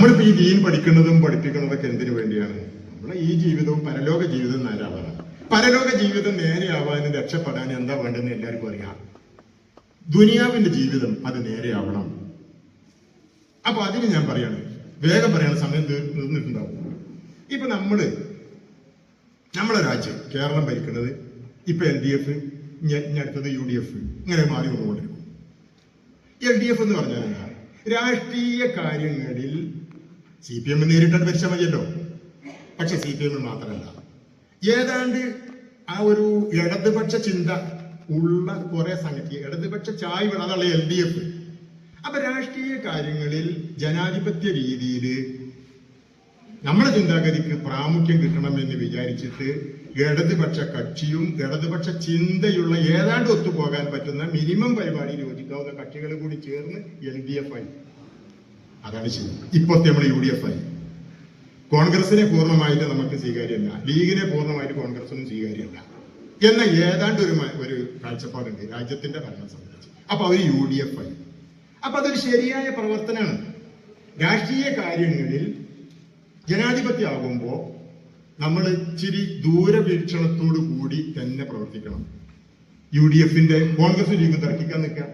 നമ്മളിപ്പോ ഈ ദീൻ പഠിക്കുന്നതും പഠിപ്പിക്കുന്നതൊക്കെ എന്തിനു വേണ്ടിയാണ്? നമ്മളെ ഈ ജീവിതവും പരലോക ജീവിതവും നേരാവാനാണ് പരലോക ജീവിതം നേരെയാവാനും രക്ഷപ്പെടാനും എന്താ വേണ്ടെന്ന് എല്ലാവർക്കും അറിയാം. ദുനിയാവിന്റെ ജീവിതം അത് നേരെയാവണം. അപ്പൊ അതിന് ഞാൻ പറയാണ്. വേഗം പറയാണ് സമയം തീർ- തീർന്നിട്ടുണ്ടാവും. ഇപ്പൊ നമ്മൾ നമ്മളെ രാജ്യം കേരളം ഭരിക്കുന്നത് ഇപ്പൊ എൽ ഡി എഫ് അടുത്തത് യു ഡി എഫ് ഇങ്ങനെ മാറി വന്നുകൊണ്ടിരിക്കും എൽ ഡി എഫ് എന്ന് പറഞ്ഞാൽ രാഷ്ട്രീയ കാര്യങ്ങളിൽ സി പി എം നേരിട്ടാണ് ഭരിച്ചാൽ മതിയല്ലോ. പക്ഷെ സി പി എമ്മിൽ മാത്രമല്ല ഏതാണ്ട് ആ ഒരു ഇടതുപക്ഷ ചിന്ത ഉള്ള കുറെ സംഗതി ഇടതുപക്ഷ ചായ്വ് അതാണ് എൽ ഡി എഫ്. അപ്പൊ രാഷ്ട്രീയ കാര്യങ്ങളിൽ ജനാധിപത്യ രീതിയിൽ നമ്മുടെ ചിന്താഗതിക്ക് പ്രാമുഖ്യം കിട്ടണമെന്ന് വിചാരിച്ചിട്ട് ഇടതുപക്ഷ കക്ഷിയും ഇടതുപക്ഷ ചിന്തയുള്ള ഏതാണ്ട് ഒത്തുപോകാൻ പറ്റുന്ന മിനിമം പരിപാടി യോജിക്കാവുന്ന കക്ഷികൾ കൂടി ചേർന്ന് എൽ ഡി എഫ് ആയി. അതാണ് ശരി ഇപ്പോഴത്തെ നമ്മൾ യു ഡി എഫ് ആയി. കോൺഗ്രസിനെ പൂർണമായിട്ട് നമുക്ക് സ്വീകാര്യമല്ല. ലീഗിനെ പൂർണമായിട്ട് കോൺഗ്രസിനും സ്വീകാര്യമല്ല. എന്ന ഏതാണ്ട് ഒരു ഒരു കാഴ്ചപ്പാടുണ്ട് രാജ്യത്തിന്റെ ഭരണം സംബന്ധിച്ച്. അപ്പൊ അവർ യു ഡി എഫ് ആയി. അപ്പൊ അതൊരു ശരിയായ പ്രവർത്തനമാണ്. രാഷ്ട്രീയ കാര്യങ്ങളിൽ ജനാധിപത്യമാകുമ്പോ നമ്മൾ ഇച്ചിരി ദൂരവീക്ഷണത്തോടു കൂടി തന്നെ പ്രവർത്തിക്കണം. യു ഡി എഫിന്റെ കോൺഗ്രസ് ലീഗും തർക്കിക്കാൻ നിൽക്കുക.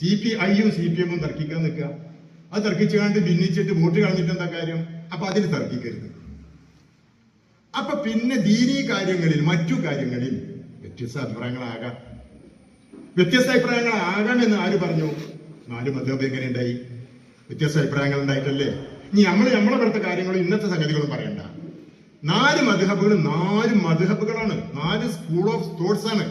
സി പി ഐയും സി പി എമ്മും തർക്കിക്കാൻ നിൽക്കുക. അത് തർക്കിച്ചു കണ്ട് ഭിന്നിച്ചിട്ട് വോട്ട് കളഞ്ഞിട്ട് എന്താ കാര്യം? അപ്പൊ അതിന് തർക്കിക്കരുത്. അപ്പൊ പിന്നെ ദീനീ കാര്യങ്ങളിൽ മറ്റു കാര്യങ്ങളിൽ വ്യത്യസ്ത അഭിപ്രായങ്ങളാകാം. വ്യത്യസ്ത അഭിപ്രായങ്ങളാകാം എന്ന് ആര് പറഞ്ഞു? നാല് മതം എങ്ങനെ ഉണ്ടായി വ്യത്യസ്ത അഭിപ്രായങ്ങൾ ഉണ്ടായിട്ടല്ലേ? ഇനി നമ്മൾ നമ്മളെ പറഞ്ഞ കാര്യങ്ങളും ഇന്നത്തെ സംഗതികളും പറയണ്ട. നാല് മധുഹബുകൾ നാല് മധുഹബുകളാണ് നാല് സ്കൂൾ ഓഫ് തോട്ട്സ് ആണ്.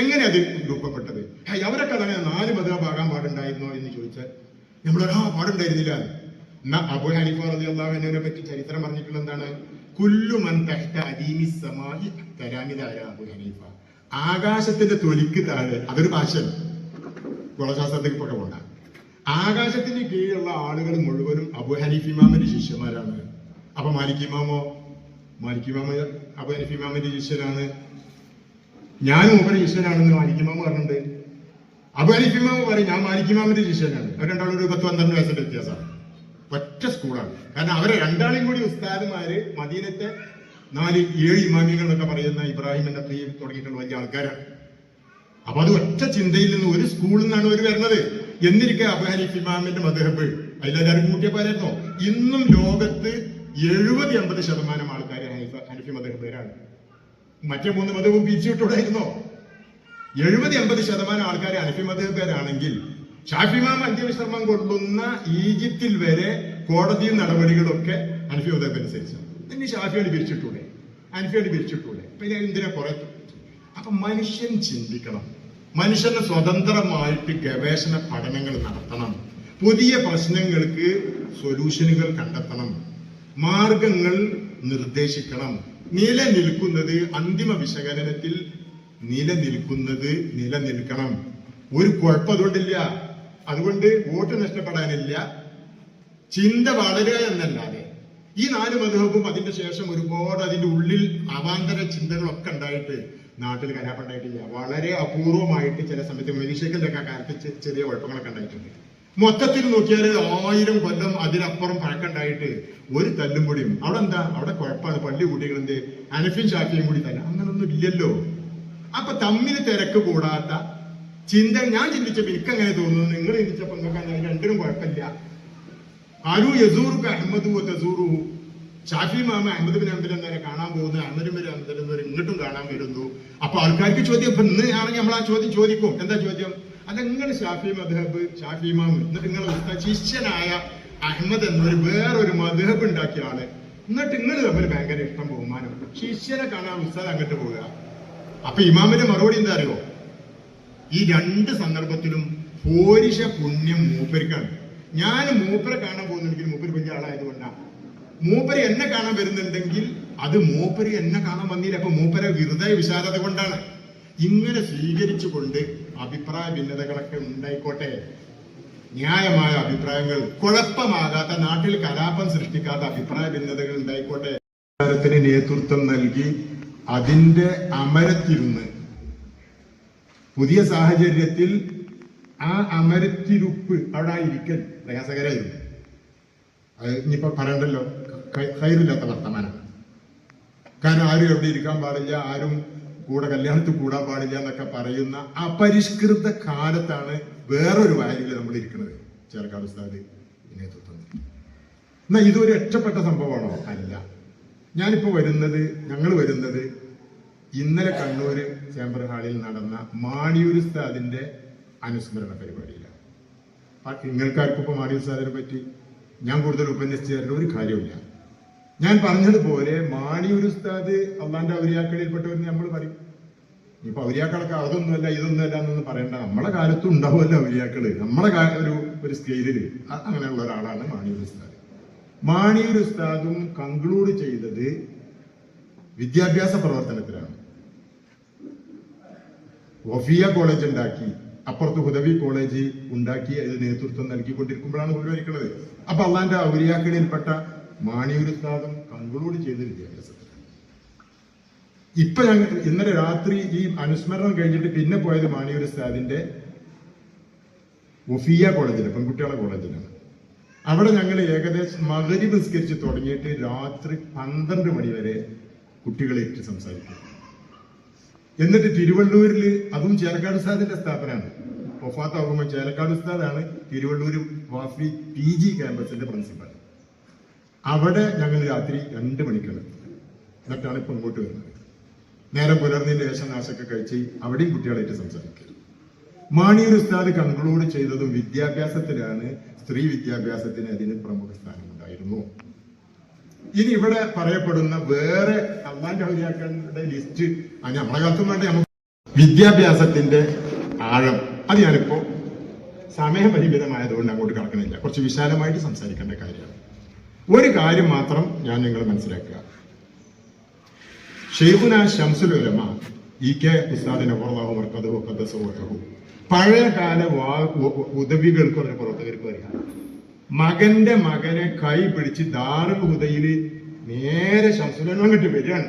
എങ്ങനെ അത് രൂപപ്പെട്ടത്? അവരൊക്കെ തന്നെ നാല് മധുഹബ് ആകാൻ പാടുണ്ടായിരുന്നോ എന്ന് ചോദിച്ചാൽ നമ്മൾ ആ പാടുണ്ടായിരുന്നില്ല. എന്നാ അബു ഹനീഫ റളിയല്ലാഹു അൻഹുവിനെ പറ്റി ചരിത്രം പറഞ്ഞിട്ടുള്ള എന്താണ്? കുല്ലു മൻ തഹ്ത അദീമി സമാഹി തരാമിദാര അബു ഹനീഫ? ആകാശത്തിന്റെ തൊലിക്ക് താഴെ അതൊരു ഭാഷയാണ് ഗുണശാസ്ത്രത്തിൽ പൊക്കെ പോണ്ട. ആകാശത്തിന് കീഴിലുള്ള ആളുകൾ മുഴുവനും അബു ഹനീഫ് ഇമാമിന്റെ ശിഷ്യന്മാരാണ്. അപ്പൊ മാലിക് ഇമാമോ? മാലിക് ഇമാമ അബു ഹനീഫ് ഇമാമിന്റെ ശിഷ്യനാണ്? ഞാനും ഉപരി ശിഷ്യനാണെന്ന് മാലിക് ഇമാമ പറഞ്ഞിട്ടുണ്ട്. ഹനീഫ് ഇമാമ പറയും ഞാൻ മാലിക് ഇമാമിന്റെ ശിഷ്യനാണ്. അവർ രണ്ടാളും ഒരു പത്ത് പന്ത്രണ്ട് വയസ്സിന്റെ വ്യത്യാസമാണ്. ഒറ്റ സ്കൂളാണ്. കാരണം അവരെ രണ്ടാളും കൂടി ഉസ്താദുമാര് മദീനത്തെ നാല് ഏഴ് ഇമാമികൾ എന്നൊക്കെ പറയുന്ന ഇബ്രാഹിം എന്ന തീ തുടങ്ങിയിട്ടുള്ള വലിയ ആൾക്കാരാണ്. അപ്പൊ അത് ഒറ്റ ചിന്തയിൽ നിന്ന് ഒരു സ്കൂളിൽ നിന്നാണ് അവർ വരുന്നത്. എന്നിരിക്കെ അബു ഹനീഫ് ഇമാമിന്റെ മധുഹബ് അതിലെല്ലാവരും കൂട്ടിയപ്പോരായിരുന്നോ ഇന്നും ലോകത്ത് എഴുപത് എൺപത് ശതമാനം ആൾക്കാർ ഹനീഫ് ഹനീഫി മധുഹബേരാണ് മറ്റേ മൂന്ന് മതവും പിരിച്ചുവിട്ടുണ്ടായിരുന്നോ എഴുപത് എൺപത് ശതമാനം ആൾക്കാർ ഹനഫി മതക്കാരാണെങ്കിൽ ഷാഫിമാം അന്ത്യവിശ്രമം കൊള്ളുന്ന ഈജിപ്തിൽ വരെ കോടതി നടപടികളൊക്കെ അനഫി ഇനി ഷാഫിയോട് പിരിച്ചിട്ടൂടെ? ഹനഫിയോട് പിരിച്ചിട്ടൂടെ? പിന്നെ എന്തിനാ കുറെ? അപ്പൊ മനുഷ്യൻ ചിന്തിക്കണം. മനുഷ്യന് സ്വതന്ത്രമായിട്ട് ഗവേഷണ പഠനങ്ങൾ നടത്തണം. പുതിയ പ്രശ്നങ്ങൾക്ക് സൊല്യൂഷനുകൾ കണ്ടെത്തണം. മാർഗങ്ങൾ നിർദ്ദേശിക്കണം. നിലനിൽക്കുന്നത് അന്തിമ വിശകലനത്തിൽ നിലനിൽക്കുന്നത് നിലനിൽക്കണം. ഒരു കുഴപ്പം അതുകൊണ്ടില്ല അതുകൊണ്ട് വോട്ട് നഷ്ടപ്പെടാനില്ല. ചിന്ത വളരുക എന്നല്ലാതെ. ഈ നാല് മധുഹബും അതിന്റെ ശേഷം ഒരുപാട് അതിന്റെ ഉള്ളിൽ അവാന്തര ചിന്തകളൊക്കെ ഉണ്ടായിട്ട് നാട്ടിൽ കലാപുണ്ടായിട്ടില്ല വളരെ അപൂർവമായിട്ട് ചില സമയത്ത് ഒക്കെ കാലത്ത് ചെറിയ കുഴപ്പങ്ങളൊക്കെ ഉണ്ടായിട്ടുണ്ട്. മൊത്തത്തിൽ നോക്കിയാൽ ആയിരം കൊല്ലം അതിനപ്പുറം പഴക്കണ്ടായിട്ട് ഒരു തല്ലും കൂടിയും അവിടെ എന്താ? അവിടെ കുഴപ്പമാണ്. പള്ളി കുട്ടികൾ എന്ത് അനഫിയും ഷാഫിയും കൂടി തന്നെ. അങ്ങനൊന്നും ഇല്ലല്ലോ. അപ്പൊ തമ്മിൽ തിരക്ക് കൂടാത്ത ചിന്ത ഞാൻ ചിന്തിച്ചപ്പോ എനിക്ക് അങ്ങനെ തോന്നുന്നു. നിങ്ങൾ ചിന്തിച്ചപ്പോ നിങ്ങൾക്ക് അങ്ങനെ രണ്ടിനും കുഴപ്പമില്ല. ആരു യസൂറു അഹമ്മദ് തസൂറു ഷാഫി മാമ അഹമ്മദ് ബിൻ അഹമ്മദ് കാണാൻ പോകുന്നു. അഹമ്മദ് ബിൻ അഹമ്മദ് എന്നവർ ഇങ്ങോട്ടും കാണാൻ വരുന്നു. അപ്പൊ ആൾക്കാർക്ക് ചോദ്യം ഇപ്പൊ ഇന്ന് ആണെങ്കിൽ നമ്മൾ ആ ചോദ്യം ചോദിക്കും. എന്താ ചോദ്യം? അല്ല നിങ്ങൾ ഷാഫി മദ്ഹബ് ഷാഫി മാം എന്നിട്ട് നിങ്ങൾ ശിഷ്യനായ അഹമ്മദ് എന്നൊരു വേറൊരു മദ്ഹബ് ഉണ്ടാക്കിയ ആൾ. എന്നിട്ട് നിങ്ങൾ തമ്മിൽ ഭയങ്കര ഇഷ്ടം ബഹുമാനം. ശിഷ്യനെ കാണാൻ ഉസ്താദ് അങ്ങോട്ട് പോവുക. അപ്പൊ ഇമാമിന്റെ മറുപടി എന്താ അറിയോ? ഈ രണ്ട് സന്ദർഭത്തിലും പോരിഷ പുണ്യം മൂപ്പരിക്കാണ് ഞാൻ മൂപ്പരെ കാണാൻ പോകുന്നുണ്ടെങ്കിൽ മൂപ്പര് വലിയ ആളായതുകൊണ്ടാണ് മൂപ്പര് എന്നെ കാണാൻ വരുന്നുണ്ടെങ്കിൽ അത് മൂപ്പര് എന്നെ കാണാൻ വന്നില്ല. അപ്പൊ മൂപ്പരെ ഹൃദയ വിശാലത കൊണ്ടാണ്. ഇങ്ങനെ സ്വീകരിച്ചുകൊണ്ട് അഭിപ്രായ ഭിന്നതകളൊക്കെ ഉണ്ടായിക്കോട്ടെ. ന്യായമായ അഭിപ്രായങ്ങൾ കുഴപ്പമാകാത്ത നാട്ടിൽ കലാപം സൃഷ്ടിക്കാത്ത അഭിപ്രായ ഭിന്നതകൾ ഉണ്ടായിക്കോട്ടെ. നേതൃത്വം നൽകി അതിന്റെ അമരത്തിരുന്ന്. പുതിയ സാഹചര്യത്തിൽ ആ അമരത്തിരുപ്പ് അവിടെ ഇരിക്കൽ പ്രയാസകരായിരുന്നു. അത് ഇനിയിപ്പോ പറയണ്ടല്ലോ. കയറില്ലാത്ത വർത്തമാനം. കാരണം ആരും എവിടെ ഇരിക്കാൻ പാടില്ല ആരും കൂടെ കല്യാണത്തിൽ കൂടാൻ പാടില്ല എന്നൊക്കെ പറയുന്ന അപരിഷ്കൃത കാലത്താണ് വേറൊരു വാല്യൂൽ നമ്മൾ ഇരിക്കുന്നത്. ചേർക്കാട് ഉസ്താദ് നേതൃത്വം എന്നാ ഇതൊരു ഒറ്റപ്പെട്ട സംഭവമാണോ? അല്ല. ഞാനിപ്പോ വരുന്നത് ഞങ്ങൾ വരുന്നത് ഇന്നലെ കണ്ണൂര് ചേംബർ ഹാളിൽ നടന്ന മാണിയൂർ ഉസ്താദിന്റെ അനുസ്മരണ പരിപാടിയിലാണ്. നിങ്ങൾക്കാർക്കും ഇപ്പൊ മാണിയൂർ ഉസ്താദിനെ പറ്റി ഞാൻ കൂടുതൽ ഉപന്യസിച്ചു തരേണ്ട ഒരു കാര്യമില്ല ഞാൻ പറഞ്ഞതുപോലെ മാണിയൂർ ഉസ്താദ് അള്ളാന്റെ ഔലിയാക്കളിൽപ്പെട്ടവരെന്ന് നമ്മൾ പറയും. ഇപ്പൊ ഔരിയാക്കളൊക്കെ അതൊന്നുമല്ല ഇതൊന്നുമല്ല എന്നൊന്നും പറയണ്ട. നമ്മളെ കാലത്തും ഉണ്ടാവുമല്ലോ ഔരിയാക്കൾ നമ്മളെ ഒരു ഒരു സ്കെയിലിൽ അങ്ങനെയുള്ള ഒരാളാണ് മാണിയൂർ ഉസ്താദ്. മാണിയൂർ ഉസ്താദും കൺക്ലൂഡ് ചെയ്തത് വിദ്യാഭ്യാസ പ്രവർത്തനത്തിലാണ്. വഫിയ കോളേജ് ഉണ്ടാക്കി അപ്പുറത്ത് ഹുദവി കോളേജ് ഉണ്ടാക്കി അതിന് നേതൃത്വം നൽകിക്കൊണ്ടിരിക്കുമ്പോഴാണ് ഗുരുവായിരിക്കുന്നത് അപ്പൊ അള്ളാന്റെ ഔലിയാക്കളിൽപ്പെട്ട മാണിയൂർ ഉസ്താദും കൺക്ലൂഡ് ചെയ്ത വിദ്യാഭ്യാസത്തിൽ ഇപ്പൊ ഞങ്ങൾ ഇന്നലെ രാത്രി ഈ അനുസ്മരണം കഴിഞ്ഞിട്ട് പിന്നെ പോയത് മാണിയൂർ ഉസ്താദിന്റെ വഫിയ കോളേജിലെ പെൺകുട്ടികളുടെ കോളേജിലാണ്. അവിടെ ഞങ്ങൾ ഏകദേശം മകരി നിസ്കരിച്ച് തുടങ്ങിയിട്ട് രാത്രി പന്ത്രണ്ട് മണി വരെ കുട്ടികളെ ഇട്ട് സംസാരിക്കും. എന്നിട്ട് തിരുവള്ളൂരിൽ അതും ചേലക്കാട് ഉസ്താദിന്റെ സ്ഥാപനമാണ്. ഒഫാത്താകുമ്പോൾ ചേലക്കാട് ഉസ്താദാണ് തിരുവള്ളൂർ വാഫി പി ജി ക്യാമ്പസിന്റെ പ്രിൻസിപ്പൽ അവിടെ ഞങ്ങൾ രാത്രി രണ്ട് മണിക്കാണ്. എന്നിട്ടാണ് ഇപ്പൊ ഇങ്ങോട്ട് വരുന്നത്. നേരം പുലർന്നതിന്റെ ശേഷം നാശമൊക്കെ കഴിച്ച് അവിടെയും കുട്ടികളായിട്ട് സംസാരിക്കുക മാണിയൂർ ഉസ്താദ് കൺക്ലൂഡ് ചെയ്തതും വിദ്യാഭ്യാസത്തിലാണ് സ്ത്രീ വിദ്യാഭ്യാസത്തിന് അതിന് പ്രമുഖ സ്ഥാനമുണ്ടായിരുന്നു. ഇനി ഇവിടെ പറയപ്പെടുന്ന വേറെ അള്ളാന്റെ ഔലിയാക്കളുടെ ലിസ്റ്റ് നമ്മളെ കാലത്തും വേണ്ട നമുക്ക് വിദ്യാഭ്യാസത്തിന്റെ ആഴം. അത് ഞാനിപ്പോ സമയപരിമിതമായതുകൊണ്ട് അങ്ങോട്ട് കടക്കണില്ല കുറച്ച് വിശാലമായിട്ട് സംസാരിക്കേണ്ട കാര്യമാണ്. ഒരു കാര്യം മാത്രം ഞാൻ നിങ്ങൾ മനസ്സിലാക്കുക. ഷെയ്ഖുന ഷംസുൽ ഉലമ ഇ കെ ഉസ്താദിനെ പുറത്താവും വർക്കതവും കഥസവും പഴയകാല വാ ഉദവികൾ ഉദവികൾക്കും പ്രവർത്തകർക്ക് പറയാം. മകന്റെ മകനെ കൈ പിടിച്ച് ദാറുൽ ഹുദയിൽ നേരെ ശംസുലനം കിട്ടി വരികയാണ്.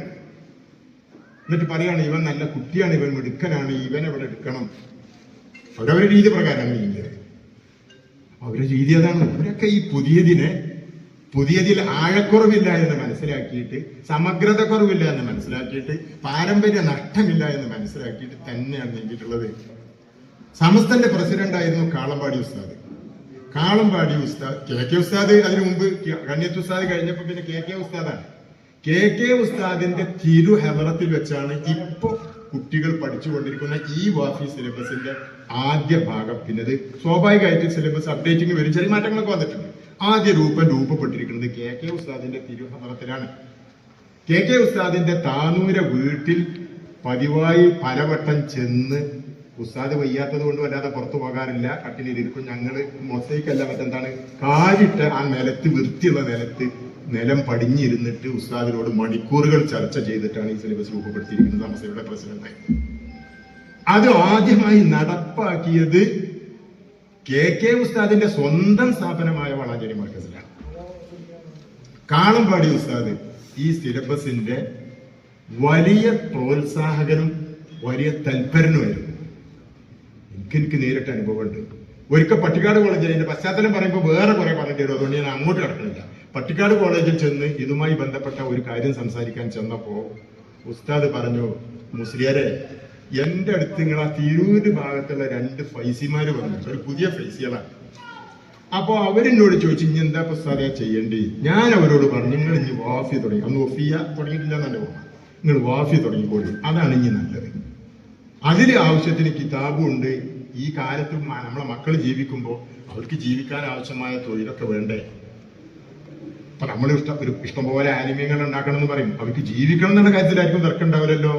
എന്നിട്ട് പറയാണ് ഇവൻ നല്ല കുട്ടിയാണ് ഇവൻ മിടുക്കനാണ് ഇവൻ ഇവിടെ എടുക്കണം. അവരവരുടെ രീതി പ്രകാരമാണ് ഇന്ത്യ അവരുടെ രീതി അതാണ്. അവരൊക്കെ ഈ പുതിയതിനെ പുതിയതിൽ ആഴക്കുറവില്ല എന്ന് മനസ്സിലാക്കിയിട്ട് സമഗ്രത കുറവില്ല എന്ന് മനസ്സിലാക്കിയിട്ട് പാരമ്പര്യ നഷ്ടമില്ല എന്ന് മനസ്സിലാക്കിയിട്ട് തന്നെയാണ് നീങ്ങിയിട്ടുള്ളത്. സമസ്തന്റെ പ്രസിഡന്റ് ആയിരുന്നു കാളമ്പാടി ഉസ്താദ്. കാളമ്പാടി ഉസ്താദ് കെ കെ ഉസ്താദ് അതിനു മുമ്പ് കന്യത്ത് ഉസ്താദ് കഴിഞ്ഞപ്പോ പിന്നെ കെ കെ ഉസ്താദാണ്. കെ കെ ഉസ്താദിന്റെ തിരു ഹെവറത്തിൽ വെച്ചാണ് ഇപ്പൊ കുട്ടികൾ പഠിച്ചുകൊണ്ടിരിക്കുന്ന ഈ വാഫി സിലബസിന്റെ ആദ്യ ഭാഗം പിന്നെ ഇത് സ്വാഭാവികമായിട്ട് സിലബസ് അപ്ഡേറ്റിംഗ് വരും. ചെറിയ മാറ്റങ്ങളൊക്കെ വന്നിട്ടുണ്ട്. ആദ്യ രൂപം രൂപപ്പെട്ടിരിക്കുന്നത് കെ കെ ഉസ്താദിന്റെ തിരു ഹെവറത്തിലാണ്. കെ കെ ഉസ്താദിന്റെ താനൂര വീട്ടിൽ പതിവായി പലവട്ടം ചെന്ന് ഉസ്താദ് വയ്യാത്തത് കൊണ്ട് വല്ലാതെ പുറത്തു പോകാറില്ല. കട്ടിലിരിക്കും ഞങ്ങൾ മൊസൈക്കല്ല മറ്റെന്താണ്? കാലിട്ട് ആ നിലത്ത് വൃത്തിയുള്ള നിലത്ത് നിലം പടിഞ്ഞിരുന്നിട്ട് ഉസ്താദിനോട് മണിക്കൂറുകൾ ചർച്ച ചെയ്തിട്ടാണ് ഈ സിലബസ് രൂപപ്പെടുത്തിയിരിക്കുന്നത്. അമസയുടെ പ്രസിഡന്റായി. അത് ആദ്യമായി നടപ്പാക്കിയത് കെ കെ ഉസ്താദിന്റെ സ്വന്തം സ്ഥാപനമായ വളാഞ്ചേരി മർക്കസിലാണ്. കാളമ്പാടി ഉസ്താദ് ഈ സിലബസിന്റെ വലിയ പ്രോത്സാഹകനും വലിയ തൽപരനുമായിരുന്നു. എനിക്ക് നേരിട്ട് അനുഭവമുണ്ട്. ഒരിക്കൽ പട്ടിക്കാട് കോളേജിൽ എന്റെ പശ്ചാത്തലം പറയുമ്പോൾ വേറെ കുറെ പറഞ്ഞിട്ട് വരും. അതുകൊണ്ട് ഞാൻ അങ്ങോട്ട് കിടക്കുന്നില്ല. പട്ടിക്കാട് കോളേജിൽ ചെന്ന് ഇതുമായി ബന്ധപ്പെട്ട ഒരു കാര്യം സംസാരിക്കാൻ ചെന്നപ്പോ ഉസ്താദ് പറഞ്ഞു മുസ്ലിയരെ എന്റെ അടുത്ത് നിങ്ങൾ ആ തിരൂര് ഭാഗത്തുള്ള രണ്ട് ഫൈസിമാർ വന്നു ഒരു പുതിയ ഫൈസികളാണ് അപ്പൊ അവരെന്നോട് ചോദിച്ചു ഇനി എന്താ പ്രസ്താദ ചെയ്യേണ്ടി? ഞാൻ അവരോട് പറഞ്ഞു നിങ്ങൾ ഇനി വാഫി തുടങ്ങി അന്ന് ഒഫിയ തുടങ്ങിയിട്ടില്ല എന്നല്ല നിങ്ങൾ വാഫി തുടങ്ങിക്കോളി. അതാണ് ഇനി നല്ലത്. അതിന് ആവശ്യത്തിന് കിതാബും ഉണ്ട് ഈ കാലത്ത് നമ്മളെ മക്കൾ ജീവിക്കുമ്പോൾ അവർക്ക് ജീവിക്കാൻ ആവശ്യമായ തൊഴിലൊക്കെ വേണ്ടേ? അപ്പൊ നമ്മൾ ഇഷ്ടം ഒരു ഇഷ്ടംപോലെ ആനിമയങ്ങൾ ഉണ്ടാക്കണം എന്ന് പറയും. അവർക്ക് ജീവിക്കണം എന്നുള്ള കാര്യത്തിലായിരിക്കും തിരക്കുണ്ടാവില്ലല്ലോ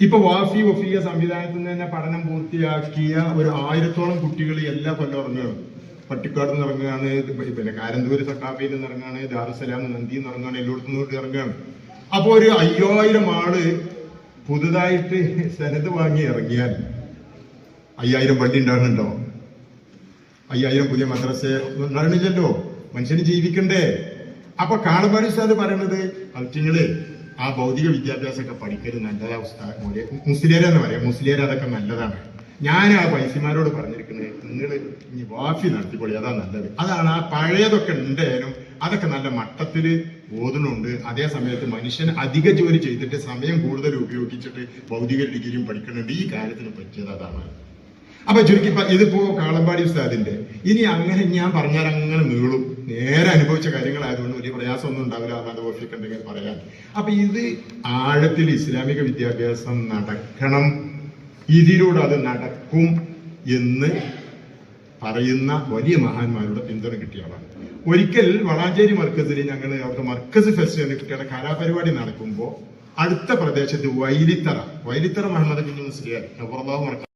ഇപ്പൊ വാഫി വഫിയ സംവിധാനത്തിൽ നിന്ന് തന്നെ പഠനം പൂർത്തിയാക്കിയ ഒരു ആയിരത്തോളം കുട്ടികൾ എല്ലാ കൊല്ലം ഇറങ്ങുകയാണ് പട്ടിക്കാട് നിന്ന് ഇറങ്ങുകയാണ് പിന്നെ കാരന്തൂര് സക്കാഫയിൽ നിന്ന് ഇറങ്ങുകയാണ് ദാറുസലാം നന്ദി നിന്ന് ഇറങ്ങുകയാണ് എല്ലായിടത്തും നിന്ന് ഇറങ്ങുകയാണ്. അപ്പോൾ ഒരു അയ്യായിരം ആൾ പുതുതായിട്ട് സനത് വാങ്ങി ഇറങ്ങിയാൽ അയ്യായിരം പള്ളി ഉണ്ടാകുന്നുണ്ടോ? അയ്യായിരം പുതിയ മദ്രസ ഉണ്ടാകണില്ലല്ലോ മനുഷ്യന് ജീവിക്കണ്ടേ? അപ്പൊ കാണുമ്പോൾ ഉസ്താദ് പറയണത് അവറ്റിങ്ങൾ ആ ഭൗതിക വിദ്യാഭ്യാസമൊക്കെ പഠിക്കരുത് നല്ലതാ ഉസ്താദ് മുസ്ലിയാരെന്ന് പറയാം. മുസ്ലിയാർ അതൊക്കെ നല്ലതാണ്. ഞാൻ ആ പൈസമാരോട് പറഞ്ഞിരിക്കുന്നത് നിങ്ങൾ ഇനി വാഫി നടത്തിക്കൊള്ളി അതാ നല്ലത്. അതാണ് ആ പഴയതൊക്കെ ഉണ്ടായാലും അതൊക്കെ നല്ല മട്ടത്തിൽ ഓതുന്നുണ്ട്. അതേ സമയത്ത് മനുഷ്യൻ അധിക ജോലി ചെയ്തിട്ട് സമയം കൂടുതൽ ഉപയോഗിച്ചിട്ട് ഭൗതിക ഡിഗ്രിയും പഠിക്കുന്നുണ്ട്. ഈ കാര്യത്തിന് പറ്റിയത് അതാണ്. അപ്പൊ ചുരുക്കി ഇതിപ്പോ കാളമ്പാടി ഉസ്താദിന്റെ. ഇനി അങ്ങനെ ഞാൻ പറഞ്ഞാൽ അങ്ങനെ നീളും. നേരെ അനുഭവിച്ച കാര്യങ്ങളായതുകൊണ്ട് വലിയ പ്രയാസമൊന്നും ഉണ്ടാവില്ല ഉണ്ടെങ്കിൽ പറയാൻ. അപ്പൊ ഇത് ആഴത്തിൽ ഇസ്ലാമിക വിദ്യാഭ്യാസം നടക്കണം. ഇതിലൂടെ അത് നടക്കും എന്ന് പറയുന്ന വലിയ മഹാന്മാരുടെ പിന്തുണ കിട്ടിയ ആളാണ്. ഒരിക്കൽ വളാഞ്ചേരി മർക്കസിൽ ഞങ്ങൾ അവരുടെ മർക്കസ് ഫെസ്റ്റ് എന്ന കുട്ടികളുടെ കലാപരിപാടി നടക്കുമ്പോൾ അടുത്ത പ്രദേശത്ത് വൈലിത്തറ. വൈലിത്തറ മുഹമ്മദ് ബിൻ മുസ്ലിയാർ മർക്കസ്